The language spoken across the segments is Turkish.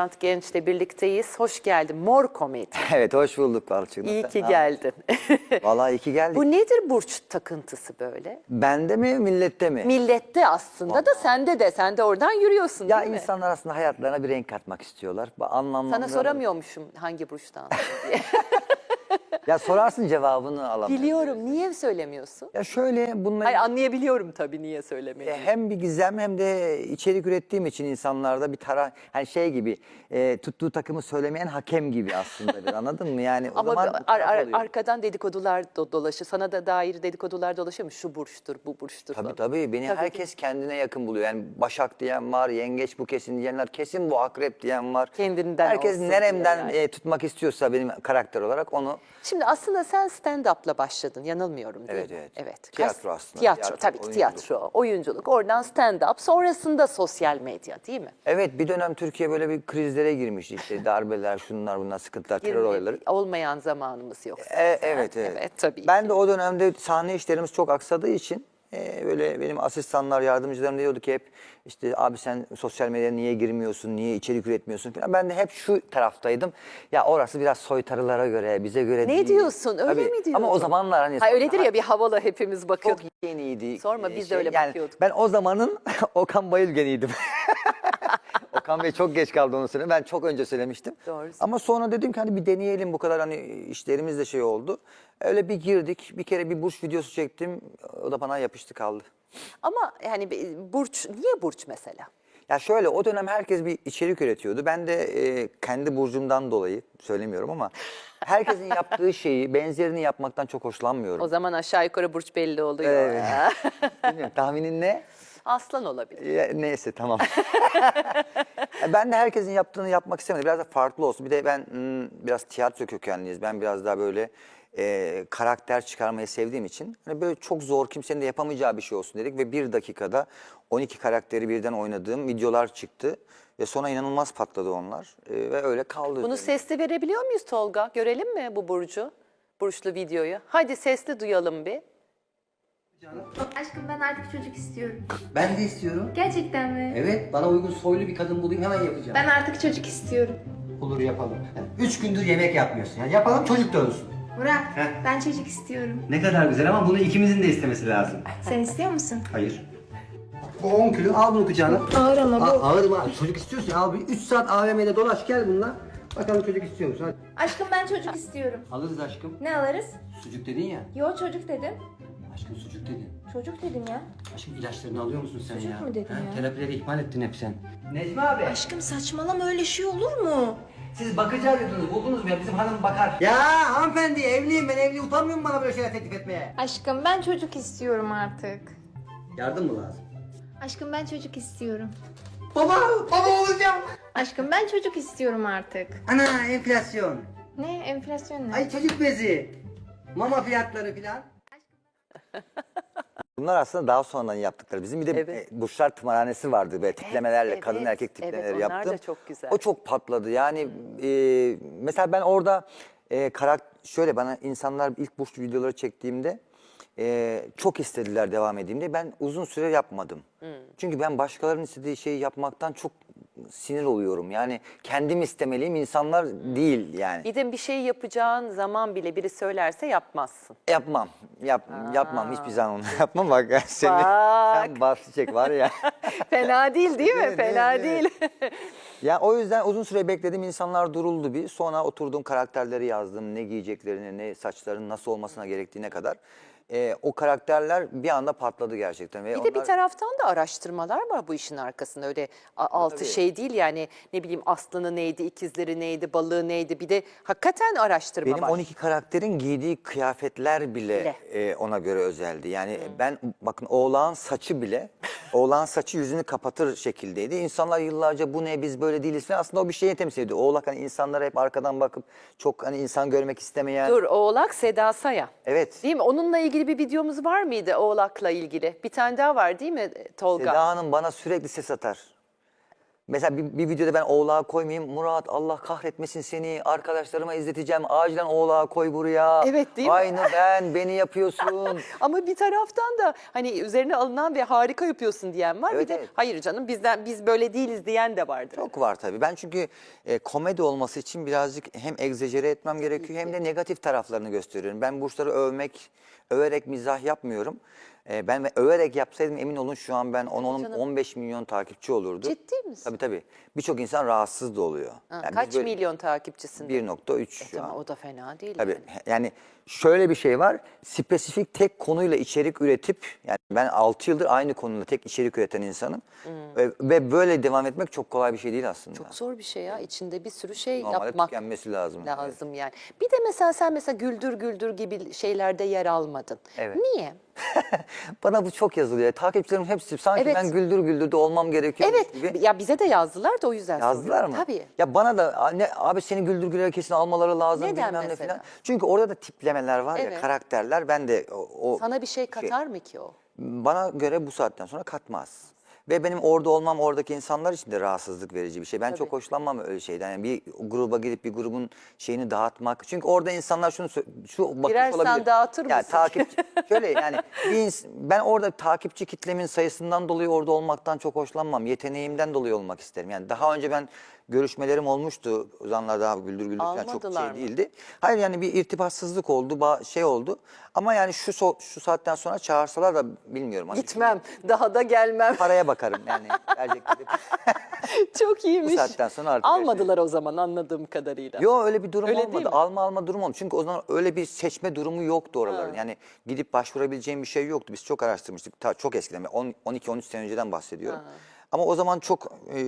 Bülent Genç'le birlikteyiz. Hoş geldin. Mor komedi. Evet hoş bulduk Balçık. İyi ki geldin. Vallahi iyi ki geldik. Bu nedir burç takıntısı böyle? Bende mi millette mi? Millette aslında da sende de. Sen de oradan yürüyorsun ya değil mi? insanlar aslında hayatlarına bir renk katmak istiyorlar. Anlamlı. Sana soramıyormuşum hangi burçtan diye. Ya sorarsın cevabını alamıyorum. Biliyorum. Niye söylemiyorsun? Ya şöyle bununla Hayır anlayabiliyorum tabii niye söylemediğini. e, hem bir gizem hem de içerik ürettiğim için insanlarda bir tara hani şey gibi e, tuttuğu takımı söylemeyen hakem gibi aslında bir anladın mı? Yani o Ama zaman ar- ar- oluyor. arkadan dedikodular do- dolaşıyor. Sana da dair dedikodular dolaşıyor mu? Şu burçtur, bu burçtur Tabii falan. tabii beni Tabii. herkes kendine yakın buluyor. Yani Başak diyen var, Yengeç bu kesin diyenler, kesin bu Akrep diyen var. Kendinden Herkes neremden yani. e, tutmak istiyorsa benim karakter olarak onu Şimdi aslında sen stand-up'la başladın. Yanılmıyorum değil Evet, mi? evet. Evet. Tiyatro aslında. Tiyatro, Tiyatro, tabii ki oyunculuk. tiyatro, oyunculuk. Oradan stand-up, sonrasında sosyal medya değil mi? Evet bir dönem Türkiye böyle bir krizlere girmişti işte darbeler şunlar bunlar sıkıntılar terör olayları. Olmayan zamanımız yok. E, evet evet. Evet tabii. Ben de o dönemde sahne işlerimiz çok aksadığı için e, böyle benim asistanlar yardımcılarım diyordu ki hep işte abi sen sosyal medyaya niye girmiyorsun niye içerik üretmiyorsun falan. Ben de hep şu taraftaydım. Ya orası biraz soytarılara göre bize göre Ne değil. diyorsun, öyle Tabii. mi diyorsun? Ama o zamanlar hani Ha, öyledir ya bir havalı hepimiz çok bakıyorduk. yeniydi. Sorma, biz de öyle yani bakıyorduk. Ben o zamanın Okan Bayülgen'iydim. Okan Bey çok geç kaldı onu söyle. Ben çok önce söylemiştim. Doğru. Ama sonra dedim ki hani bir deneyelim bu kadar hani işlerimiz de şey oldu. Öyle bir girdik. Bir kere bir burç videosu çektim. O da bana yapıştı kaldı. Ama yani burç, niye burç mesela? Ya şöyle o dönem herkes bir içerik üretiyordu. Ben de e, kendi burcumdan dolayı söylemiyorum ama herkesin yaptığı şeyi benzerini yapmaktan çok hoşlanmıyorum. O zaman aşağı yukarı burç belli oluyor. Evet. Bilmiyorum, tahminin ne? Aslan olabilir. Ya, neyse tamam. Ben de herkesin yaptığını yapmak istemedim. Biraz da farklı olsun. Bir de ben hmm, biraz tiyatro kökenliyiz. Ben biraz daha böyle e, karakter çıkarmayı sevdiğim için hani böyle çok zor kimsenin de yapamayacağı bir şey olsun dedik ve bir dakikada 12 karakteri birden oynadığım videolar çıktı ve sonra inanılmaz patladı onlar E, ve öyle kaldı. Bunu sesli verebiliyor muyuz Tolga? Görelim mi bu burcu? Burçlu videoyu. Hadi sesli duyalım bir. Aşkım ben artık çocuk istiyorum. Ben de istiyorum. Gerçekten mi? Evet, bana uygun soylu bir kadın bulayım hemen yapacağım. Ben artık çocuk istiyorum. Olur yapalım. Yani üç gündür yemek yapmıyorsun. Yani yapalım çocuk dönsün. Murat, Heh. ben çocuk istiyorum. Ne kadar güzel ama bunu ikimizin de istemesi lazım. Sen istiyor musun? Hayır. Bu 10 kilo al bunu kucağına. Ağır ama bu. A- ağır mı? Çocuk istiyorsun al bir 3 saat AVM'de dolaş gel bununla. Bakalım çocuk istiyor musun? Hadi. Aşkım ben çocuk istiyorum. Alırız aşkım. Ne alırız? Sucuk dedin ya. Yo çocuk dedim. Aşkım sucuk dedin. Çocuk dedim ya. Aşkım ilaçlarını alıyor musun sen Sucuk ya? mu dedin Ha, ya? Terapileri ihmal ettin hep sen. Necmi abi. Aşkım saçmalama öyle şey olur mu? Siz bakıcı arıyordunuz buldunuz mu ya bizim hanım bakar. Ya hanımefendi evliyim ben evli utanmıyor musun bana böyle şeyler teklif etmeye? Aşkım ben çocuk istiyorum artık. Yardım mı lazım? Aşkım ben çocuk istiyorum. Baba, baba olacağım. Aşkım ben çocuk istiyorum artık. Ana enflasyon. Ne? Enflasyon ne? Ay çocuk bezi. Mama fiyatları filan. Bunlar aslında daha sonradan yaptıkları. Bizim bir de Evet. e, Burçlar Tımarhanesi vardı böyle tiplemelerle evet, kadın erkek evet, tiplemeleri onlar da yaptım. çok güzel. O çok patladı. Yani e, mesela ben orada e, karak şöyle bana insanlar ilk Burç videoları çektiğimde e, çok istediler devam edeyim diye. Ben uzun süre yapmadım. Hmm. Çünkü ben başkalarının istediği şeyi yapmaktan çok sinir oluyorum. Yani kendim istemeliyim insanlar değil yani. Bir de bir şey yapacağın zaman bile biri söylerse yapmazsın. Yapmam. Yap, yapmam. Hiçbir zaman onu yapmam. Bak seni Bak. sen bahsedecek var ya. Fena değil değil mi? Değil Fena değil değil. mi? Ya o yüzden uzun süre bekledim. insanlar duruldu bir. Sonra oturdum karakterleri yazdım. Ne giyeceklerini, ne saçlarının nasıl olmasına gerektiğine kadar. Ee, o karakterler bir anda patladı gerçekten. Ve Bir de bir onlar- taraftan da araştırmalar var bu işin arkasında. Öyle altı Tabii. şey değil yani ne bileyim aslanı neydi, ikizleri neydi, balığı neydi. Bir de hakikaten araştırma Benim var. 12 karakterin giydiği kıyafetler bile Bile. e, ona göre özeldi. Yani ben bakın oğlan saçı bile, oğlan saçı yüzünü kapatır şekildeydi. İnsanlar yıllarca bu ne biz böyle değiliz falan. Aslında o bir şeyi temsil ediyor. Oğlak hani insanlara hep arkadan bakıp çok hani insan görmek istemeyen. Dur Oğlak Seda Sayan. Evet. Değil mi? Onunla ilgili bir videomuz var mıydı Oğlak'la ilgili? Bir tane daha var değil mi Tolga? Seda Hanım bana sürekli ses atar. Mesela bir, bir videoda ben oğlağı koymayayım. Murat Allah kahretmesin seni. Arkadaşlarıma izleteceğim. Acilen oğlağı koy buraya. Evet, değil mi? Aynı ben. Beni yapıyorsun. Ama bir taraftan da hani üzerine alınan ve harika yapıyorsun diyen var. Evet, bir de evet. hayır canım bizden biz böyle değiliz diyen de vardır. Çok var tabii. Ben çünkü e, komedi olması için birazcık hem egzajere etmem gerekiyor hem de negatif taraflarını gösteriyorum. Ben burçları övmek, överek mizah yapmıyorum. E, ben ve överek yapsaydım emin olun şu an ben 10-15 milyon takipçi olurdu. Ciddi misin? Tabii tabii. Birçok insan rahatsız da oluyor. Ha, Yani biz kaç böyle milyon takipçisin? 1.3 şu Tamam, an. o da fena değil. Tabii yani. yani şöyle bir şey var. Spesifik tek konuyla içerik üretip yani ben 6 yıldır aynı konuda tek içerik üreten insanım. Ve, ve böyle devam etmek çok kolay bir şey değil aslında. Hmm. Çok zor bir şey ya. İçinde bir sürü şey Normalde yapmak tükenmesi lazım. Lazım yani. Bir de mesela sen mesela güldür güldür gibi şeylerde yer almadın. Evet. Niye? Bana bu çok yazılıyor. Takipçilerim hepsi sanki Evet. ben güldür güldür de olmam gerekiyor Evet. gibi. Ya bize de yazdılar da o yüzden Yazdılar soruyorum. mı? Tabii. Ya bana da "Aa, ne, abi seni güldür güldür kesin almaları lazım Neden bilmem ne mesela? falan. Çünkü orada da tiplemeler var ya Evet. karakterler. Ben de o, o Sana bir şey katar mı ki o? bana göre bu saatten sonra katmaz. Ve benim orada olmam oradaki insanlar için de rahatsızlık verici bir şey. Ben çok hoşlanmam öyle şeyden. Yani bir gruba gidip bir grubun şeyini dağıtmak. Çünkü orada insanlar şunu sö- şu bakış Birer sen olabilir. dağıtır Yani mısın? takipçi şöyle yani bir ins- ben orada takipçi kitlemin sayısından dolayı orada olmaktan çok hoşlanmam. Yeteneğimden dolayı olmak isterim. Yani daha önce ben görüşmelerim olmuştu. O zamanlar daha güldür güldür falan çok şey mı? değildi. Hayır yani bir irtibatsızlık oldu, şey oldu. Ama yani şu so- şu saatten sonra çağırsalar da bilmiyorum. Hani Gitmem. Daha da gelmem. Paraya bakarım yani. Çok iyiymiş. Bu saatten sonra artık Almadılar o zaman anladığım kadarıyla. Yo öyle bir durum Öyle olmadı. Alma alma durum olmadı. Çünkü o zaman öyle bir seçme durumu yoktu oraların. Yani gidip başvurabileceğim bir şey yoktu. Biz çok araştırmıştık. Ta, çok eskiden. 12-13 sene önceden bahsediyorum. Ama o zaman çok e,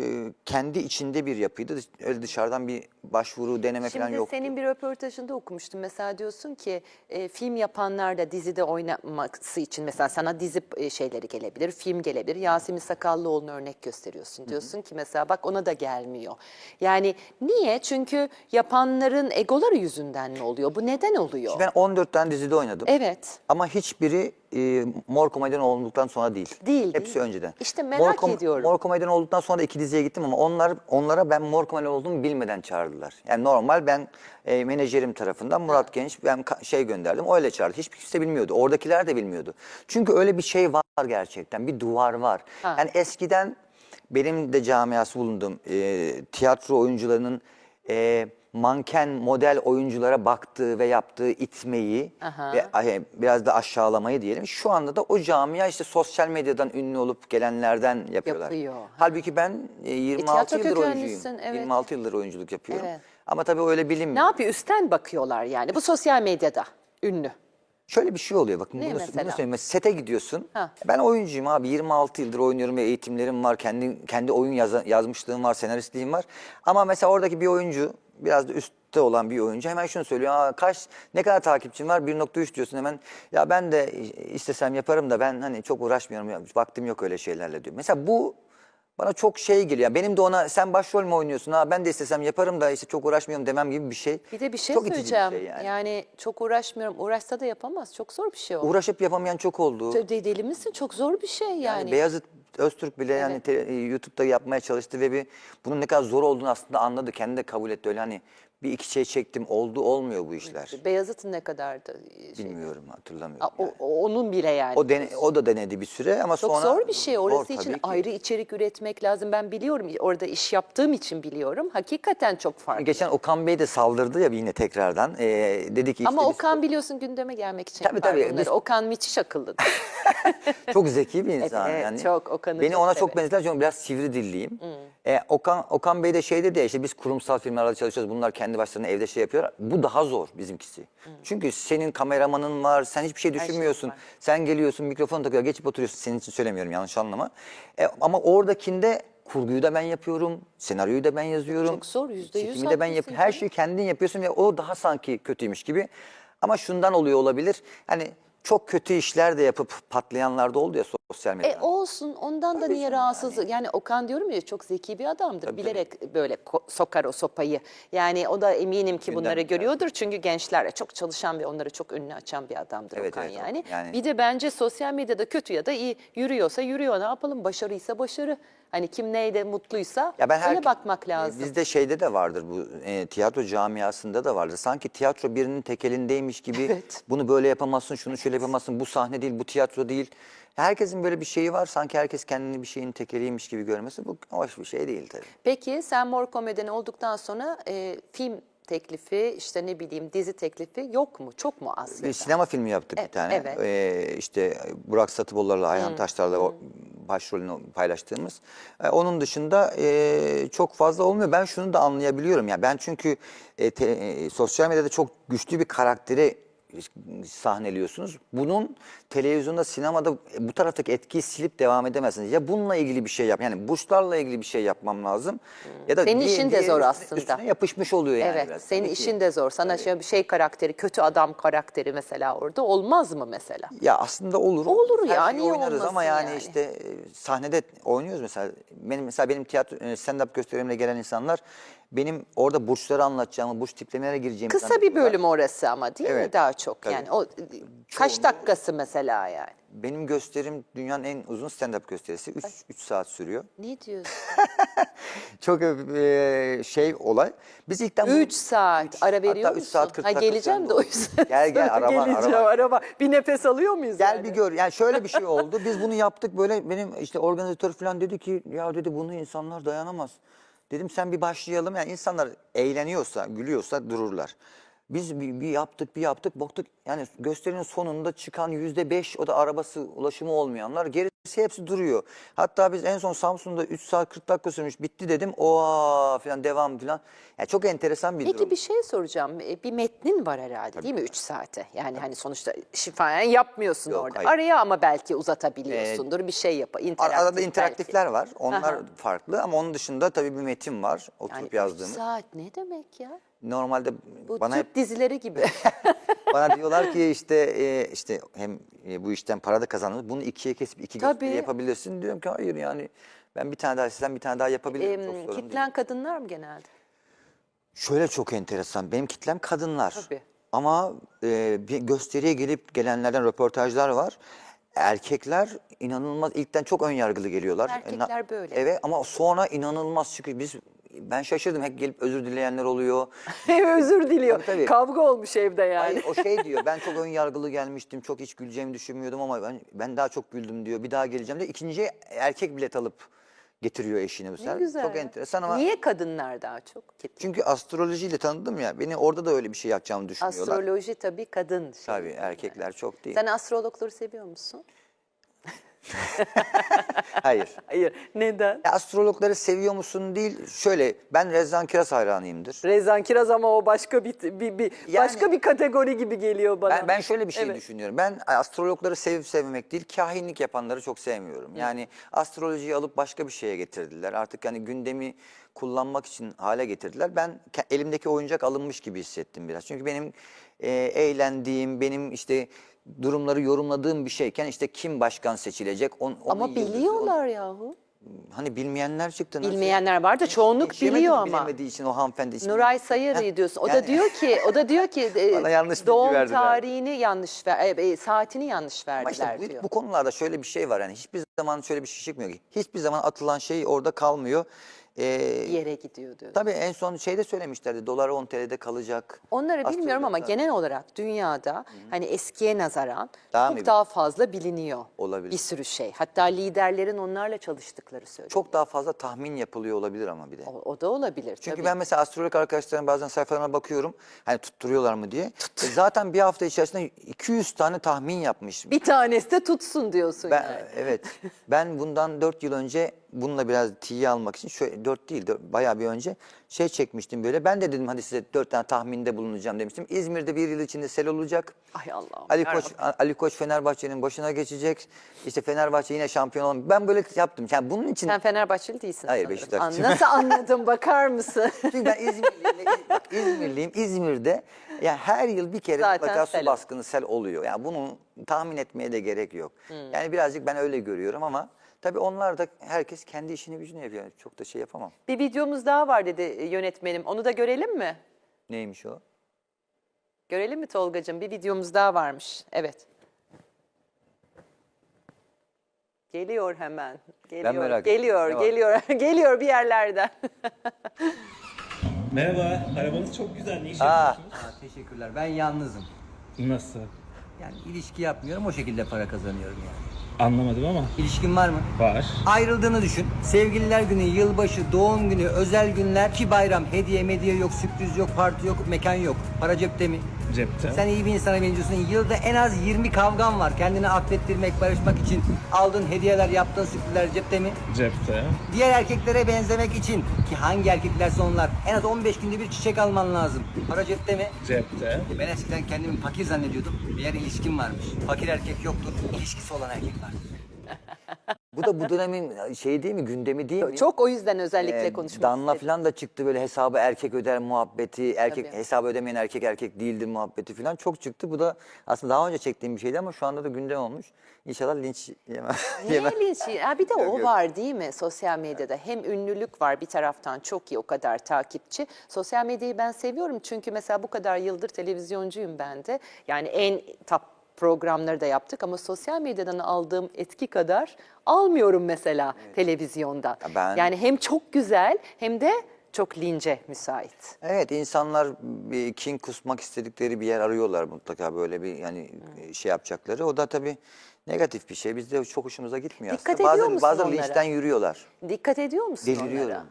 kendi içinde bir yapıydı. Öyle dışarıdan bir başvuru, deneme falan Şimdi yoktu. senin bir röportajında okumuştum. Mesela diyorsun ki e, film yapanlar da dizide oynaması için mesela sana dizi e, şeyleri gelebilir, film gelebilir. Yasemin Sakallıoğlu'nu örnek gösteriyorsun. Diyorsun ki mesela bak ona da gelmiyor. Yani niye? Çünkü yapanların egoları yüzünden mi oluyor? Bu neden oluyor? Ben 14 tane dizide oynadım. Evet. Ama hiçbiri e, mor komedyen olduktan sonra değil. Değil, Hepsi değil. önceden. İşte merak ediyorum. Mor komedyen olduktan sonra da iki diziye gittim ama onlar onlara ben mor komedyen olduğumu bilmeden çağırdılar. Yani normal ben e, menajerim tarafından Murat Genç ben şey gönderdim. Öyle çağırdı. Hiçbir kimse bilmiyordu. Oradakiler de bilmiyordu. Çünkü öyle bir şey var gerçekten. Bir duvar var. Ha. Yani eskiden benim de camiası bulundum. E, tiyatro oyuncularının e, manken model oyunculara baktığı ve yaptığı itmeyi Aha. ve biraz da aşağılamayı diyelim. Şu anda da o camia işte sosyal medyadan ünlü olup gelenlerden yapıyorlar. Yapıyor. Halbuki ben e, 26 tiyatro yıldır oyuncuyum. evet. 26 yıldır oyunculuk yapıyorum. Evet. Ama tabii öyle bilim. Ne yapıyor? Üstten bakıyorlar yani. Bu sosyal medyada ünlü. Şöyle bir şey oluyor bakın Ne bunu, mesela? bunu söyleyeyim. Mesela Sete gidiyorsun. Ha. Ben oyuncuyum abi 26 yıldır oynuyorum ve eğitimlerim var. Kendi kendi oyun yaza- yazmışlığım var, senaristliğim var. Ama mesela oradaki bir oyuncu biraz da üstte olan bir oyuncu hemen şunu söylüyor. Aa, kaç ne kadar takipçim var? 1.3 diyorsun hemen. Ya ben de istesem yaparım da ben hani çok uğraşmıyorum. Vaktim yok öyle şeylerle diyor. Mesela bu bana çok şey geliyor. Benim de ona sen başrol mü oynuyorsun? Ha ben de istesem yaparım da işte çok uğraşmıyorum demem gibi bir şey. Bir de bir şey çok itici söyleyeceğim. şey yani. yani. çok uğraşmıyorum. Uğraşsa da yapamaz. Çok zor bir şey o. Uğraşıp yapamayan çok oldu. De- Deli misin? Çok zor bir şey yani. Yani Beyazıt Öztürk bile yani te- e, YouTube'da yapmaya çalıştı ve bir bunun ne kadar zor olduğunu aslında anladı. Kendi de kabul etti öyle hani bir iki şey çektim oldu olmuyor bu işler. Beyazıt'ın ne kadardı? Şey, Bilmiyorum hatırlamıyorum. Aa, o- yani. o- onun bile yani. O, dene- o da denedi bir süre ama çok sonra... zor bir şey. Orası Zor için tabii ki. ayrı içerik üretmek lazım. Ben biliyorum. Orada iş yaptığım için biliyorum. Hakikaten çok farklı. Geçen Okan Bey de saldırdı ya yine tekrardan. Ee, dedi ki işte Ama biz- Okan biliyorsun gündeme gelmek için Tabii, tabii. bunları. Biz- Okan müthiş akıllı. çok zeki bir insan. evet, yani. çok, Okan'ı Beni çok ona çok severim. benzer çünkü biraz sivri dilliyim. E, Okan, Okan Bey de şey dedi ya işte biz kurumsal firmalarda çalışıyoruz. Bunlar kendi başlarına evde şey yapıyorlar. Bu daha zor bizimkisi. Çünkü senin kameramanın var. Sen hiçbir şey şey düşünmüyorsun. var. sen geliyorsun mikrofon takıyor geçip oturuyorsun. Senin için söylemiyorum yanlış anlama. E, ama oradakinde kurguyu da ben yapıyorum. Senaryoyu da ben yazıyorum. Çok zor, yüzde yüz çekimi de ben yapıyorum. Her şeyi kendin yapıyorsun ve o daha sanki kötüymüş gibi. Ama şundan oluyor olabilir. Hani çok kötü işler de yapıp patlayanlar da oldu ya sosyal E medyadan. olsun ondan da niye rahatsız? Yani. Okan diyorum ya çok zeki bir adamdır. Bilerek böyle sokar o sopayı. Yani o da eminim ki bunları Gündem- görüyordur. Çünkü gençlerle çok çalışan ve onları çok önüne açan bir adamdır Evet, Okan evet, yani. yani- Bir de bence sosyal medyada kötü ya da iyi yürüyorsa yürüyor. Ne yapalım? Başarıysa başarı. Hani kim neyde mutluysa Ya ben her- öyle bakmak lazım. Bizde şeyde de vardır bu e, tiyatro camiasında da vardır. Sanki tiyatro birinin tek elindeymiş gibi Evet. bunu böyle yapamazsın, şunu şöyle yapamazsın, bu sahne değil, bu tiyatro değil. Herkesin böyle bir şeyi var. Sanki herkes kendini bir şeyin tekeliymiş gibi görmesi bu hoş bir şey değil tabii. Peki sen mor komedyen olduktan sonra e, film teklifi işte ne bileyim dizi teklifi yok mu? Çok mu az? ya Bir sinema filmi yaptık Evet, bir tane. evet. Ee, işte Burak Satıbollar'la Ayhan Taşlar'la o başrolünü paylaştığımız. Ee, onun dışında e, çok fazla olmuyor. Ben şunu da anlayabiliyorum. Yani ben çünkü e, te- e, sosyal medyada çok güçlü bir karakteri sahneliyorsunuz. Bunun televizyonda, sinemada bu taraftaki etkiyi silip devam edemezsiniz. Ya bununla ilgili bir şey yap. Yani burçlarla ilgili bir şey yapmam lazım. Ya da Senin işin de zor üstüne- aslında. Üstüne yapışmış oluyor yani Evet, biraz. senin Tabii ki. işin de zor. Sana şöyle bir şey karakteri, kötü adam karakteri mesela orada olmaz mı mesela? Ya aslında olur. Olur Her ya, niye oynarız ama yani, yani? işte e, sahnede oynuyoruz mesela. Benim mesela benim tiyatro e, stand-up gösterimle gelen insanlar benim orada burçları anlatacağımı, burç tiplemelere gireceğimi Kısa bir bölüm orası ama değil mi Evet, daha çok? tabii. Yani o kaç Çoğunluğu- dakikası mesela yani? Benim gösterim dünyanın en uzun stand-up gösterisi. 3 saat sürüyor. Ne diyorsun? Çok e, şey olay. Biz ilkten... 3 saat Üç, ara veriyor hatta musun? üç saat 40 ha, dakika geleceğim falan de da o olur. yüzden. Gel, gel, araba, geleceğim, araba. araba. Bir nefes alıyor muyuz Gel yani? bir gör. Yani şöyle bir şey oldu. Biz bunu yaptık böyle benim işte organizatör falan dedi ki ya dedi bunu insanlar dayanamaz. Dedim sen bir başlayalım. Yani insanlar eğleniyorsa, gülüyorsa dururlar. Biz bir, bir yaptık, bir yaptık, baktık yani gösterinin sonunda çıkan yüzde beş o da arabası ulaşımı olmayanlar gerisi hepsi duruyor. Hatta biz en son Samsun'da 3 saat 40 dakika sürmüş bitti dedim. Oha falan devam falan. Yani çok enteresan bir durum. Peki bir şey soracağım. E, Bir metnin var herhalde değil mi 3 saate? Yani hani sonuçta şifayen yapmıyorsun Yok, orada. hayır. Araya ama belki uzatabiliyorsundur. bir şey yap. Ar- interaktif Arada belki. interaktifler var. Onlar Aha. farklı ama onun dışında tabii bir metin var. Oturup Yani üç yazdığımız. saat ne demek ya? Normalde Bu bana Türk hep dizileri gibi. bana diyorlar ki işte e, işte hem e, bu işten para da kazanılır. Bunu ikiye kesip iki Tabii. yapabilirsin. Diyorum ki hayır yani ben bir tane daha sizden bir tane daha yapabilirim. Em, Çok sorun değil. kitlen kadınlar mı genelde? Şöyle çok enteresan. Benim kitlem kadınlar. Tabii. Ama e, bir gösteriye gelip gelenlerden röportajlar var. Erkekler inanılmaz ilkten çok ön yargılı geliyorlar. Erkekler Na- böyle. Evet ama sonra inanılmaz çıkıyor. Biz ben şaşırdım. Hep gelip özür dileyenler oluyor. Özür diliyor. Tabii, tabii. Kavga olmuş evde yani. Ay, o şey diyor ben çok ön yargılı gelmiştim çok hiç güleceğimi düşünmüyordum ama ben ben daha çok güldüm diyor bir daha geleceğim diyor. İkinci erkek bilet alıp getiriyor eşini bu sefer. güzel. Çok enteresan ama Niye kadınlar daha çok? kitle? çünkü astrolojiyle tanıdım ya beni orada da öyle bir şey yapacağımı düşünüyorlar. Astroloji tabii kadın. şey. Tabii erkekler çok değil. Sen astrologları seviyor musun? Hayır. Hayır. Neden? Ya, astrologları seviyor musun değil. Şöyle ben Rezan Kiraz hayranıyımdır. Rezan Kiraz ama o başka bir, bir, bir Yani- başka bir kategori gibi geliyor bana. Ben, ben şöyle bir şey Evet. düşünüyorum. Ben astrologları sevip sevmemek değil, kahinlik yapanları çok sevmiyorum. Yani astrolojiyi alıp başka bir şeye getirdiler. Artık yani gündemi kullanmak için hale getirdiler. Ben ke- elimdeki oyuncak alınmış gibi hissettim biraz. Çünkü benim e, eğlendiğim, benim işte durumları yorumladığım bir şeyken işte kim başkan seçilecek? On, Ama yıldızı, biliyorlar yahu. hani bilmeyenler çıktı. nasıl? Bilmeyenler var da çoğunluk Yetişemedi biliyor ama. Bilemediği için o hanımefendi için. Nuray Sayarı Heh, diyorsun. O da yani- diyor ki, o da diyor ki e, Bana yanlış bilgi doğum verdiler. tarihini yanlış ver, e, e, saatini yanlış Ama verdiler işte bu, diyor. bu konularda şöyle bir şey var yani hiçbir zaman şöyle bir şey çıkmıyor ki. Hiçbir zaman atılan şey orada kalmıyor. Bir yere gidiyor diyor. tabii en son şeyde söylemişlerdi dolar 10 TL'de kalacak. Onları bilmiyorum ama genel olarak dünyada hani eskiye nazaran Daha çok daha fazla biliniyor. Olabilir. Bir sürü şey. Hatta liderlerin onlarla çalıştıkları söyleniyor. Çok daha fazla tahmin yapılıyor olabilir ama bir de. O, o da olabilir Çünkü tabii. ben mesela astrolog arkadaşlarım bazen sayfalarına bakıyorum. Hani tutturuyorlar mı diye. E zaten bir hafta içerisinde 200 tane tahmin yapmış. Bir tanesi de tutsun diyorsun Ben, yani. evet. Ben bundan 4 yıl önce bununla biraz tiye almak için şöyle 4 değil dört- bayağı bir önce şey çekmiştim böyle. Ben de dedim hadi size 4 tane tahminde bulunacağım demiştim. İzmir'de bir yıl içinde sel olacak. Ay Allah'ım. Ali. Koç Ali Koç Fenerbahçe'nin başına geçecek. İşte Fenerbahçe yine şampiyon olan. Ben böyle yaptım. Yani bunun için Sen Fenerbahçeli değilsin Hayır. An- Nasıl anladım bakar mısın? Çünkü ben İzmirliyim, İzmirliyim. İzmir'de Yani her yıl bir kere Zaten mutlaka su baskını sel oluyor. Yani bunu tahmin etmeye de gerek yok. Hmm. Yani birazcık ben öyle görüyorum ama tabii onlar da herkes kendi işini gücünü yapıyor. Yani çok da şey yapamam. Bir videomuz daha var dedi e, yönetmenim. Onu da görelim mi? Neymiş o? Görelim mi Tolgacığım? Bir videomuz daha varmış. Evet. Geliyor hemen. Geliyor, merak ettim. geliyor, Ne var? geliyor, geliyor bir yerlerden. Merhaba, arabanız çok güzel. Ne iş Aa. yapıyorsunuz? Teşekkürler. Ben yalnızım. Nasıl? Yani ilişki yapmıyorum o şekilde para kazanıyorum yani. Anlamadım ama. İlişkin var mı? Var. Ayrıldığını düşün. Sevgililer günü, yılbaşı, doğum günü, özel günler, ki bayram, hediye, medya yok, sürpriz yok, parti yok, mekan yok. Para cepte mi? Cepte. Sen iyi bir insana benziyorsun. Yılda en az 20 kavgan var. Kendini affettirmek, barışmak için aldığın hediyeler, yaptığın sürprizler cepte mi? Cepte. Diğer erkeklere benzemek için ki hangi erkeklerse onlar en az 15 günde bir çiçek alman lazım. Para cepte mi? Cepte. Ben eskiden kendimi fakir zannediyordum. Bir yer ilişkim varmış. Fakir erkek yoktur, ilişkisi olan erkek var. Bu da bu dönemin şeyi değil mi? Gündemi değil mi? Çok o yüzden özellikle Ee, konuşmak Danla istedim. falan da çıktı böyle hesabı erkek öder muhabbeti, erkek Tabii. hesabı ödemeyen erkek erkek değildir muhabbeti falan çok çıktı. Bu da aslında daha önce çektiğim bir şeydi ama şu anda da gündem olmuş. İnşallah linç yemem. yemem. Niye linç? Ha, bir de o yok. var değil mi sosyal medyada? Hem ünlülük var bir taraftan çok iyi o kadar takipçi. Sosyal medyayı ben seviyorum çünkü mesela bu kadar yıldır televizyoncuyum ben de. Yani en top programları da yaptık ama sosyal medyadan aldığım etki kadar almıyorum mesela televizyonda. Ya ben- Yani hem çok güzel hem de çok lince müsait. Evet insanlar bir kin kusmak istedikleri bir yer arıyorlar mutlaka böyle bir yani şey yapacakları. O da tabii negatif bir şey. Bizde çok hoşumuza gitmiyor Dikkat aslında. ediyor Bazen, musun bazen onlara? linçten yürüyorlar. Dikkat ediyor musun Deliriyorum. onlara?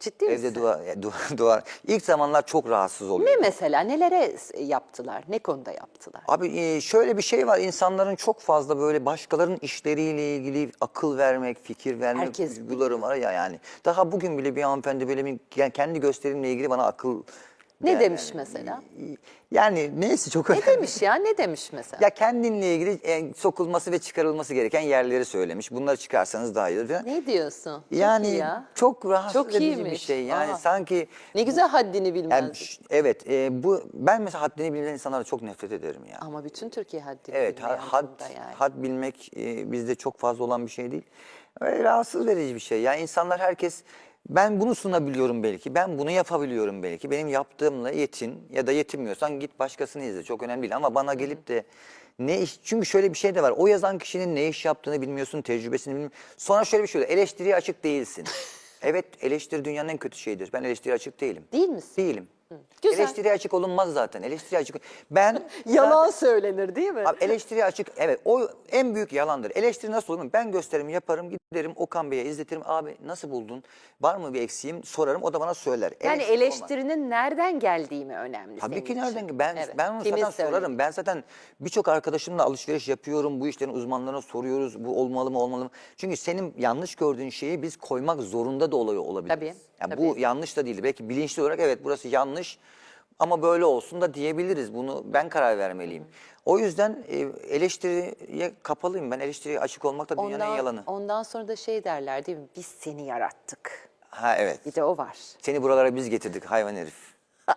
Ciddi misin? Evde duvar, ya, duvar, duvar. İlk zamanlar çok rahatsız oluyor. Ne mesela? Nelere yaptılar? Ne konuda yaptılar? Abi e, şöyle bir şey var. insanların çok fazla böyle başkalarının işleriyle ilgili akıl vermek, fikir vermek Herkes duyguları var ya yani. Daha bugün bile bir hanımefendi böyle kendi gösterimle ilgili bana akıl Ne yani- demiş mesela? Yani neyse çok Ne önemli. demiş ya? Ne demiş mesela? Ya kendinle ilgili e, sokulması ve çıkarılması gereken yerleri söylemiş. Bunları çıkarsanız daha iyi olur falan. Ne diyorsun? Çok Yani iyi ya. çok rahatsız Çok edici bir iyiymiş. şey. Yani Aa. sanki Ne güzel haddini bilmezdik. yani, evet e, bu ben mesela haddini bilmeyen insanlara çok nefret ederim ya. Ama bütün Türkiye haddini Evet, bilmeyen ha- had, yani. had bilmek e, bizde çok fazla olan bir şey değil. Ve rahatsız verici bir şey. Yani insanlar herkes ben bunu sunabiliyorum belki, ben bunu yapabiliyorum belki. Benim yaptığımla yetin ya da yetinmiyorsan git başkasını izle. Çok önemli değil ama bana gelip de ne iş çünkü şöyle bir şey de var. O yazan kişinin ne iş yaptığını bilmiyorsun, tecrübesini bilmiyorsun. Sonra şöyle bir şey oluyor. Eleştiriye açık değilsin. evet, eleştiri dünyanın en kötü şeyidir. Ben eleştiriye açık değilim. Değil misin? Değilim. Güzel. Eleştiriye açık olunmaz zaten. Eleştiriye açık. Ben Yalan söylenir değil mi? Abi eleştiriye açık evet o en büyük yalandır. Eleştiri nasıl olur? Ben gösterimi yaparım giderim Okan Bey'e izletirim. Abi nasıl buldun? Var mı bir eksiğim? Sorarım o da bana söyler. yani Eleştiri olmaz. eleştirinin nereden geldiği mi önemli Tabii senin ki için? nereden? Ben Evet. ben onu Kimin zaten sorarım. Ben zaten birçok arkadaşımla alışveriş yapıyorum. Bu işlerin uzmanlarına soruyoruz. Bu olmalı mı olmalı mı? Çünkü senin yanlış gördüğün şeyi biz koymak zorunda da oluyor olabiliriz. Tabii, Yani tabii. bu yanlış da değil. Belki bilinçli olarak evet burası yanlış ama böyle olsun da diyebiliriz. Bunu ben karar vermeliyim. O yüzden e, eleştiriye kapalıyım. Ben eleştiriye açık olmak da dünyanın en yalanı. ondan sonra da şey derler değil mi? Biz seni yarattık. Ha evet. Bir de o var. Seni buralara biz getirdik hayvan herif.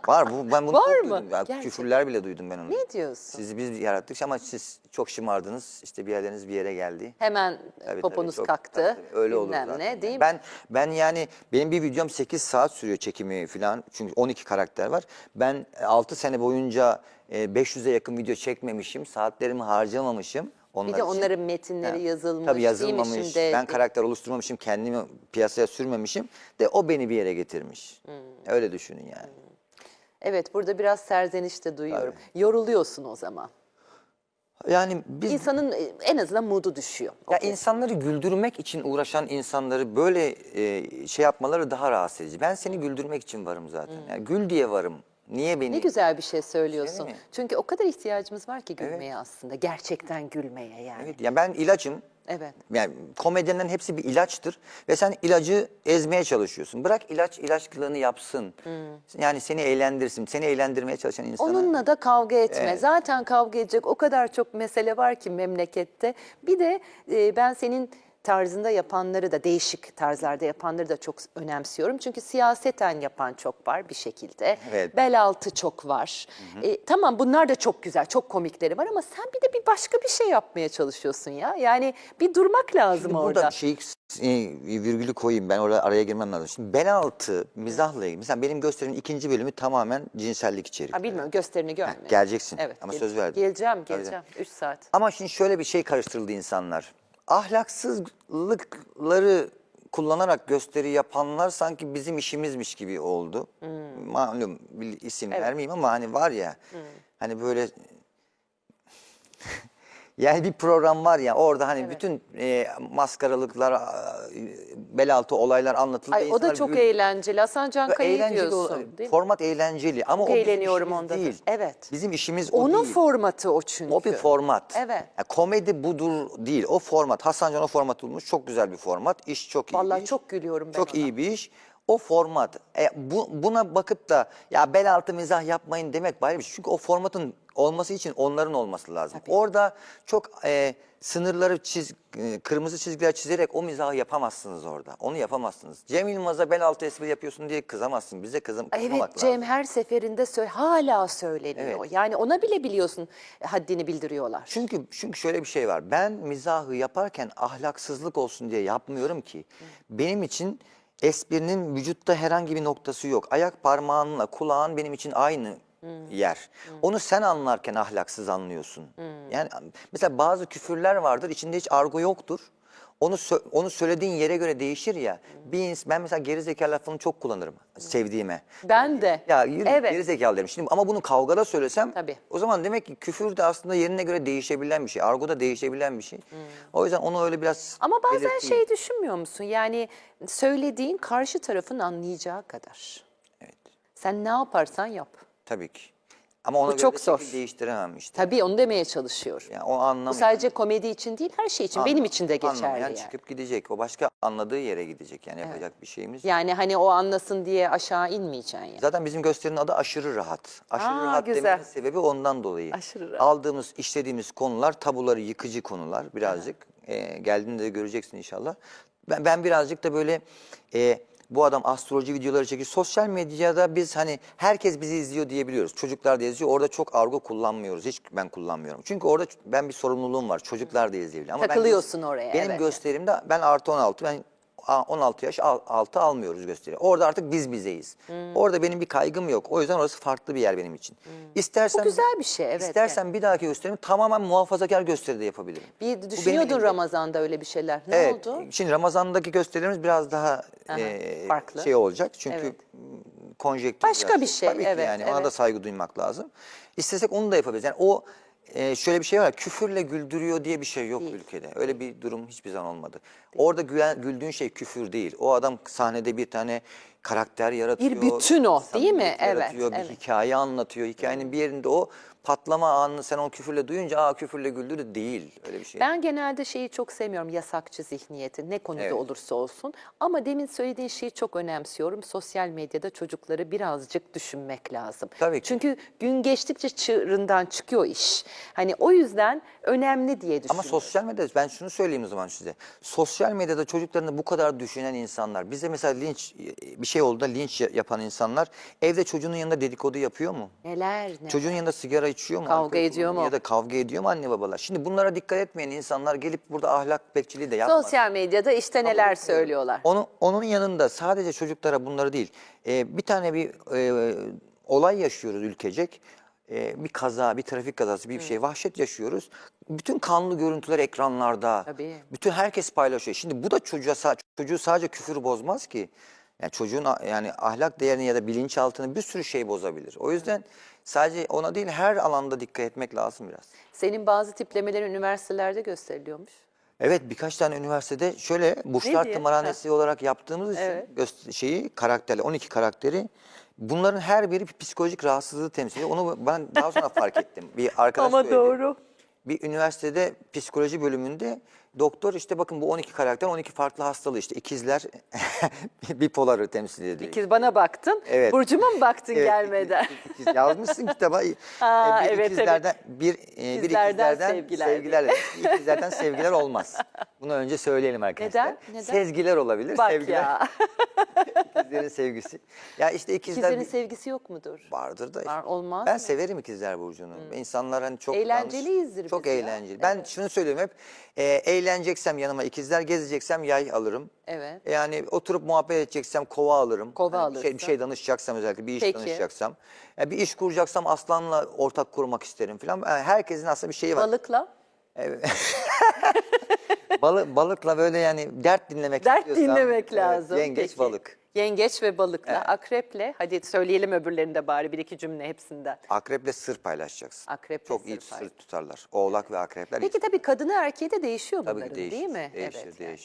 Var bu ben bunu Var çok mı? duydum. Ya, Gerçekten. küfürler bile duydum ben onu. Ne diyorsun? Sizi biz yarattık ama siz çok şımardınız. İşte bir yerleriniz bir yere geldi. Hemen Tabii, poponuz tabii, çok- kalktı. tabii. Öyle olur bilmem zaten. ne değil mi? Ben ben yani benim bir videom 8 saat sürüyor çekimi falan. Çünkü 12 karakter var. Ben 6 sene boyunca e, 500'e yakın video çekmemişim. Saatlerimi harcamamışım. Onlar Bir de için. onların metinleri Ha, yazılmış, Tabii değil mi yazılmamış. şimdi? Ben karakter oluşturmamışım. Kendimi piyasaya sürmemişim. De o beni bir yere getirmiş. Hmm. Öyle düşünün yani. Evet burada biraz serzeniş de duyuyorum. Yoruluyorsun o zaman. Yani biz İnsanın e, en azından modu düşüyor. Ya Okey. insanları güldürmek için uğraşan insanları böyle e, şey yapmaları daha rahatsız edici. Ben seni güldürmek için varım zaten. Yani gül diye varım. Niye beni? Hmm. Ne güzel bir şey söylüyorsun. mi? Çünkü o kadar ihtiyacımız var ki gülmeye aslında. Gerçekten gülmeye yani. Evet, ya ben ilacım. Evet. Yani komedyenlerin hepsi bir ilaçtır ve sen ilacı ezmeye çalışıyorsun. Bırak ilaç ilaçlığını yapsın. Yani seni eğlendirsin. Seni eğlendirmeye çalışan insana. Onunla da kavga etme. Evet. Zaten kavga edecek o kadar çok mesele var ki memlekette. Bir de e, ben senin tarzında yapanları da değişik tarzlarda yapanları da çok önemsiyorum. Çünkü siyaseten yapan çok var bir şekilde. Evet. Bel altı çok var. E, tamam bunlar da çok güzel, çok komikleri var ama sen bir de bir başka bir şey yapmaya çalışıyorsun ya. Yani bir durmak lazım Şimdi orada. burada şey e, virgülü koyayım ben oraya araya girmem lazım. Şimdi bel altı mizahla ilgili. Mesela benim gösterimin ikinci bölümü tamamen cinsellik içerikli. Ha, bilmiyorum gösterini görme. geleceksin Evet, ama gel- söz verdim. Geleceğim, geleceğim. 3 saat. Ama şimdi şöyle bir şey karıştırıldı insanlar. Ahlaksızlıkları kullanarak gösteri yapanlar sanki bizim işimizmiş gibi oldu. Malum bir isim vermeyeyim ama hani var ya hani böyle yani bir program var ya orada hani bütün e, maskaralıklar, e, bel altı olaylar anlatıldı. Ay o da İnsanlar çok gül- eğlenceli. Hasan Can ve Kaya'yı eğlenceli diyorsun değil mi? Format eğlenceli ama o bizim eğleniyorum işimiz onda da. değil. Evet. Bizim işimiz o Onun değil. formatı o çünkü. O bir format. Evet. Ya komedi budur değil. O format. Hasan Can o format bulmuş. Çok güzel bir format. İş çok iyi. Vallahi bir iş. çok gülüyorum ben Çok ona. iyi bir iş. O format. E, bu, buna bakıp da ya bel altı mizah yapmayın demek bari bir şey. Çünkü o formatın olması için onların olması lazım. Orada çok e, sınırları çiz, e, kırmızı çizgiler çizerek o mizahı yapamazsınız orada. Onu yapamazsınız. Cem Yılmaz'a bel altı espri yapıyorsun diye kızamazsın. Bize kızım, kızmamak Evet Cem lazım. her seferinde söyle hala söyleniyor. Evet. Yani ona bile biliyorsun haddini bildiriyorlar. Çünkü çünkü şöyle bir şey var. Ben mizahı yaparken ahlaksızlık olsun diye yapmıyorum ki. Benim için esprinin vücutta herhangi bir noktası yok. Ayak parmağınla kulağın benim için aynı yer. Onu sen anlarken ahlaksız anlıyorsun. Yani mesela bazı küfürler vardır içinde hiç argo yoktur. Onu sö- onu söylediğin yere göre değişir ya. Bir ins- ben mesela geri zekalı lafını çok kullanırım sevdiğime. Ben de. Ya yürü, evet. geri zekalı derim. Şimdi ama bunu kavgada söylesem Tabii. o zaman demek ki küfür de aslında yerine göre değişebilen bir şey. Argo da değişebilen bir şey. O yüzden onu öyle biraz Ama bazen belirteyim. şey düşünmüyor musun? Yani söylediğin karşı tarafın anlayacağı kadar. Evet. Sen ne yaparsan yap. Tabii ki. Ama ona Bu göre çok de zor. şekil değiştiremem işte. Tabii onu demeye çalışıyorum. Yani o Bu anlamı. sadece komedi için değil her şey için. Benim için de geçerli Anlamayan yani. çıkıp gidecek. O başka anladığı yere gidecek. Yani yapacak bir şeyimiz. Yani hani o anlasın diye aşağı inmeyeceksin yani. Zaten bizim gösterinin adı aşırı rahat. Aşırı Aa, rahat güzel. demenin sebebi ondan dolayı. Aşırı rahat. Aldığımız, işlediğimiz konular tabuları yıkıcı konular birazcık. Ee, geldiğinde de göreceksin inşallah. Ben, ben birazcık da böyle e, bu adam astroloji videoları çekiyor. Sosyal medyada biz hani herkes bizi izliyor diyebiliyoruz. Çocuklar da izliyor. Orada çok argo kullanmıyoruz. Hiç ben kullanmıyorum. Çünkü orada ben bir sorumluluğum var. Çocuklar da izleyebiliyor. Ama ben Takılıyorsun gö- oraya, Benim evet. gösterimde ben artı 16 ben 16 yaş al- altı almıyoruz gösteri. Orada artık biz bizeyiz. Hmm. Orada benim bir kaygım yok. O yüzden orası farklı bir yer benim için. İstersen Bu güzel bir şey, evet, İstersen bir dahaki gösterimi tamamen muhafazakar gösteride yapabilirim. Bir düşünüyordun. Ramazan'da öyle bir şeyler. Ne Evet. oldu? Şimdi Ramazan'daki gösterilerimiz biraz daha Aha, e, farklı. şey olacak. Çünkü Evet. konjektür Başka biraz- bir şey, Tabii ki evet, yani ona evet. da saygı duymak lazım. İstesek onu da yapabiliriz. Yani o e, şöyle bir şey var. Küfürle güldürüyor diye bir şey yok Değil. ülkede. Öyle bir durum hiçbir zaman olmadı. Orada gülen, güldüğün şey küfür değil. O adam sahnede bir tane karakter yaratıyor. bütün o, değil mi? Evet, yaratıyor, evet. Bir hikaye anlatıyor. Hikayenin bir yerinde o patlama anını sen o küfürle duyunca aa küfürle güldürdü değil. Öyle bir şey. Ben genelde şeyi çok sevmiyorum yasakçı zihniyeti ne konuda Evet. olursa olsun. Ama demin söylediğin şeyi çok önemsiyorum. Sosyal medyada çocukları birazcık düşünmek lazım. Tabii ki. Çünkü gün geçtikçe çığırından çıkıyor iş. Hani o yüzden önemli diye düşünüyorum. Ama sosyal medyada ben şunu söyleyeyim o zaman size. Sosyal medyada çocuklarını bu kadar düşünen insanlar, bize mesela linç bir şey oldu da linç yapan insanlar evde çocuğunun yanında dedikodu yapıyor mu? Neler ne? Çocuğun yanında sigara içiyor mu? Kavga ediyor mu? Ya da kavga ediyor mu anne babalar? Şimdi bunlara dikkat etmeyen insanlar gelip burada ahlak bekçiliği de yapmaz. Sosyal medyada işte neler söylüyorlar. Onun, onun yanında sadece çocuklara bunları değil. e, bir tane bir e, olay yaşıyoruz ülkecek. E, bir kaza, bir trafik kazası, bir şey vahşet yaşıyoruz. Bütün kanlı görüntüler ekranlarda. Tabii. Bütün herkes paylaşıyor. Şimdi bu da çocuğa çocuğu sadece küfür bozmaz ki. Yani çocuğun yani ahlak değerini ya da bilinçaltını bir sürü şey bozabilir. O yüzden sadece ona değil her alanda dikkat etmek lazım biraz. Senin bazı tiplemelerin üniversitelerde gösteriliyormuş. Evet birkaç tane üniversitede şöyle burçlar diye? tımarhanesi olarak yaptığımız için Evet. göster- şeyi karakterli 12 karakteri bunların her biri bir psikolojik rahatsızlığı temsil ediyor. Onu ben daha sonra fark ettim. Bir arkadaş söyledi. Bir üniversitede psikoloji bölümünde doktor işte bakın bu 12 karakter 12 farklı hastalığı işte ikizler bipoları temsil ediyor. İkiz bana baktın. Evet. Burcuma mı baktın Evet, gelmeden? ikiz- ikiz- yazmışsın kitaba. Aa, bir evet, evet. ikizlerden bir e, bir İkizlerden sevgiler sevgiler. ikizlerden sevgiler olmaz. Bunu önce söyleyelim arkadaşlar. Neden? Neden? Sezgiler olabilir. Bak sevgiler. ya. İkizlerin sevgisi. Ya işte ikizler İkizlerin bir- sevgisi yok mudur? vardır da. Var, olmaz Ben mı? severim ikizler burcunu. İnsanlar hani çok Eğlenceliyizdir yalnız- Çok biz ya. eğlenceli. Ben şunu söylüyorum hep. E, eğleneceksem yanıma ikizler, gezeceksem yay alırım. Evet. Yani oturup muhabbet edeceksem kova alırım. Kova Hani bir şey, bir alırsın. şey danışacaksam özellikle bir iş Peki. danışacaksam. Ya bir iş kuracaksam aslanla ortak kurmak isterim falan. Yani herkesin aslında bir şeyi var. Balıkla Balık, balıkla böyle yani dert dinlemek dert dinlemek evet, lazım. yengeç Peki. balık. Yengeç ve balıkla, akreple. Hadi söyleyelim öbürlerini de bari bir iki cümle hepsinden. Akreple sır paylaşacaksın. Akreple Çok sır iyi sır tutarlar. Oğlak ve akrepler Peki tabii kadını erkeği de değişiyor Tabii bunların değişir. değil mi? Değişir, Evet, yani.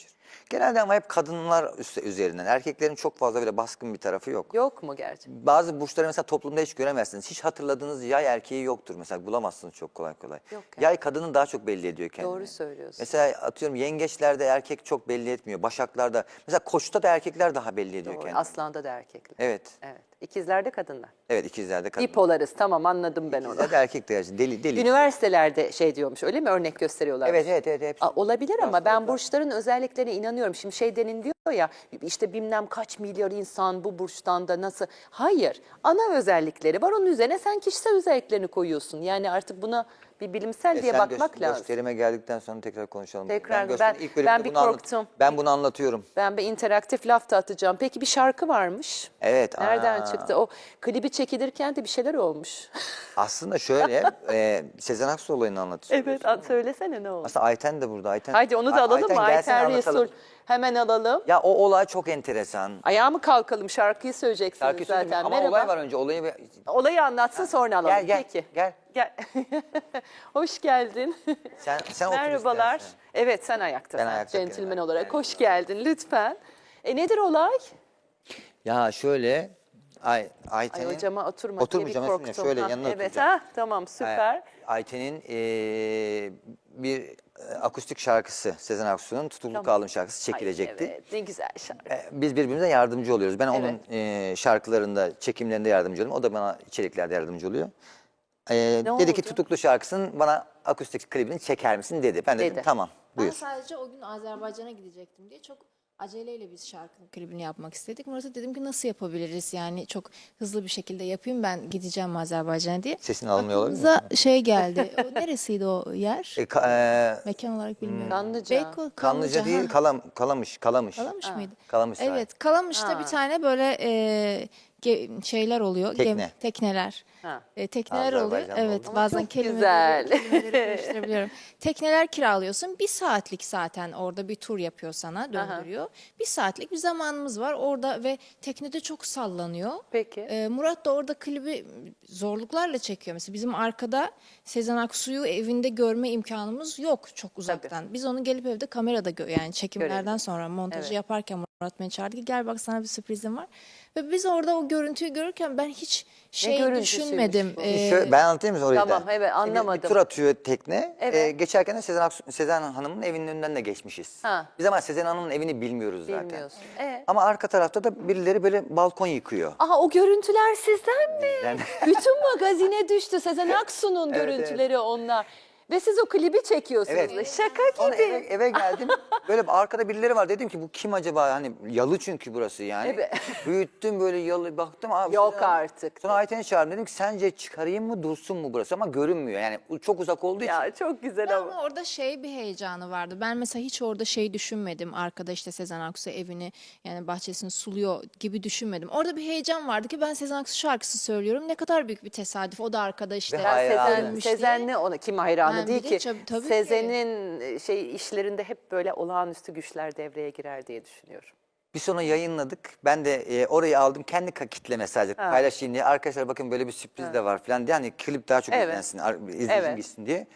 Genelde ama hep kadınlar üst- üzerinden. Erkeklerin çok fazla böyle baskın bir tarafı yok. Yok mu gerçekten? Bazı burçları mesela toplumda hiç göremezsiniz. Hiç hatırladığınız yay erkeği yoktur mesela bulamazsınız çok kolay kolay. Yok Yay kadının daha çok belli ediyor kendini. Doğru söylüyorsun. Mesela atıyorum yengeçlerde erkek çok belli etmiyor. Başaklarda mesela koçta da erkekler daha belli ediyor Doğru. kendini. Aslanda da erkekler. Evet. Evet. İkizlerde kadınlar. Evet ikizlerde kadın. Bipolarız tamam anladım ben onu. İkizlerde erkek de deli deli. Üniversitelerde şey diyormuş öyle mi örnek gösteriyorlar? Evet evet evet. hepsi. Aa, olabilir ama ben burçların özelliklerine inanıyorum. Şimdi şey denin diyor ya işte bilmem kaç milyar insan bu burçtan da nasıl. Hayır ana özellikleri var onun üzerine sen kişisel özelliklerini koyuyorsun. Yani artık buna bir bilimsel E diye sen bakmak göster- lazım. Gösterime geldikten sonra tekrar konuşalım. Tekrar, göster- ben- ilk bölümde ben bir bunu anlat- korktum. ben bunu anlatıyorum. Ben bir interaktif laf da atacağım. Peki bir şarkı varmış. Evet. Nereden aa. çıktı? O klibi çekilirken de bir şeyler olmuş. Aslında şöyle e, Sezen Aksu olayını anlatıyor. evet söylesene ne oldu? Aslında Ayten de burada. Ayten, Haydi onu da Ay- alalım mı? gelsene Ayten anlatalım. Resul. Hemen alalım. Ya o olay çok enteresan. Ayağa mı kalkalım? Şarkıyı söyleyeceksiniz Şarkı zaten. ama Merhaba. olay var önce. Olayı bir- Olayı anlatsın sonra alalım. Gel, gel, Peki. gel. Gel. Hoş geldin. sen sen otur Merhabalar. istersen. Evet sen ayaktasın. Ben ayaktayım, Centilmen evet. olarak. Evet. Hoş geldin lütfen. E nedir olay? Ya şöyle Ay, Ay Ayten'in hocama oturma diye bir Oturmayacağım, korktum. şöyle Ha, yanına Evet oturacağım. ha tamam süper. Ay- Ayten'in e, bir e, akustik şarkısı Sezen Aksu'nun Tutukluk Tamam. Aldım şarkısı Ay, çekilecekti. evet ne güzel şarkı. E, Biz birbirimize yardımcı oluyoruz. Ben onun Evet. e, şarkılarında, çekimlerinde yardımcı oluyorum. O da bana içeriklerde yardımcı oluyor. E, dedi oldu? ki tutuklu şarkısının bana akustik klibini çeker misin dedi. Ben dedim Dedi. tamam Ben buyur. sadece o gün Azerbaycan'a gidecektim diye çok aceleyle biz şarkının klibini yapmak istedik. Murat'a dedim ki nasıl yapabiliriz yani çok hızlı bir şekilde yapayım ben gideceğim Azerbaycan'a diye. Sesini almıyor olabilir mi? Aklımıza şey geldi. O neresiydi o yer? E, ka- e, Mekan olarak bilmiyorum. Kanlıca. Beykoz, Kanlıca değil ha. Kalam, Kalamış, Kalamış. Kalamış mıydı? Kalamış. Evet, Kalamış'ta bir tane böyle e, ge- şeyler oluyor. gem- Tekne. tekneler. Ha. E, tekneler oluyor. Azerbaycan'da Evet, oldu. Ama bazen çok kelimeleri, güzel. kelimeleri karıştırabiliyorum. Tekneler kiralıyorsun. Bir saatlik zaten orada bir tur yapıyor sana, döndürüyor. Bir saatlik bir zamanımız var orada ve teknede çok sallanıyor. Peki. E, Murat da orada klibi zorluklarla çekiyor. Mesela bizim arkada Sezen Aksu'yu evinde görme imkanımız yok çok uzaktan. Biz onu gelip evde kamerada gö- yani çekimlerden Görelim. sonra montajı Evet. yaparken Murat beni çağırdı ki gel bak sana bir sürprizim var. Ve biz orada o görüntüyü görürken ben hiç şey görüntüsüymüş düşünmedim. bu? Ee, Şöyle, ben anlatayım mı orayı Tamam, da? evet, Şimdi anlamadım. Bir tur atıyor tekne. Evet. Ee, geçerken de Sezen, Aksu- Sezen Hanım'ın evinin önünden de geçmişiz. Ha. Biz ama Sezen Hanım'ın evini bilmiyoruz zaten. Bilmiyorsun. E? Ama arka tarafta da birileri böyle balkon yıkıyor. Aha o görüntüler sizden mi? Ben- Bütün magazine düştü. Sezen Aksu'nun Evet, görüntüleri onlar. Ve siz o klibi çekiyorsunuz. Evet. Şaka Sonra gibi. eve, eve geldim. Böyle bir arkada birileri var. Dedim ki bu kim acaba? Hani yalı çünkü burası yani. Evet. Büyüttüm böyle yalı baktım. Abi, Yok Sezen- artık. Sonra Ayten'i çağırdım. Dedim ki sence çıkarayım mı dursun mu burası? Ama görünmüyor. Yani çok uzak olduğu için. Ya çok güzel ama. Ama orada şey bir heyecanı vardı. Ben mesela hiç orada şey düşünmedim. Arkada işte Sezen Aksu evini yani bahçesini suluyor gibi düşünmedim. Orada bir heyecan vardı ki ben Sezen Aksu şarkısı söylüyorum. Ne kadar büyük bir tesadüf. O da arkada işte. Hayranı. Sezen, ölmüş diye. Sezen ne ona kim hayranı Ben değil ki. tabii- tabii. Sezen'in e, şey işlerinde hep böyle olağanüstü güçler devreye girer diye düşünüyorum. Bir sonra yayınladık. Ben de e, orayı aldım. Kendi kitleme sadece Ha. paylaşayım diye. Arkadaşlar bakın böyle bir sürpriz de var falan diye. Hani klip daha çok Evet. izlensin, ar- izleyici Evet. gitsin diye.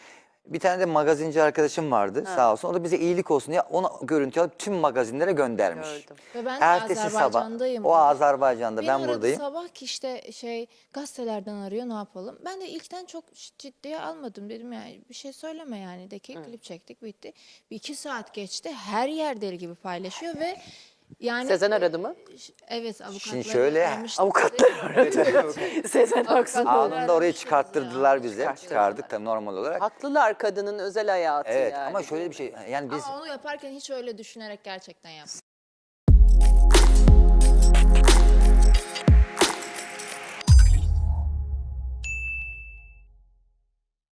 Bir tane de magazinci arkadaşım vardı sağ olsun. O da bize iyilik olsun diye onu görüntü alıp tüm magazinlere göndermiş. Gördüm. Ve ben Ertesi sabah Azerbaycan'dayım. o Azerbaycan'da Beni ben buradayım. sabah ki işte şey gazetelerden arıyor ne yapalım. Ben de ilkten çok ciddiye almadım dedim yani bir şey söyleme yani de ki klip çektik bitti. Bir iki saat geçti her yer deli gibi paylaşıyor ve Yani Sezen aradı mı? Evet avukatları Şimdi şöyle, aramıştı. Avukatlar aradı. Sezen Aksu'nun. Anında orayı çıkarttırdılar bize. Çıkardık tabii normal olarak. Haklılar kadının özel hayatı Evet yani. ama şöyle bir şey yani biz Ama onu yaparken hiç öyle düşünerek gerçekten yapmadım.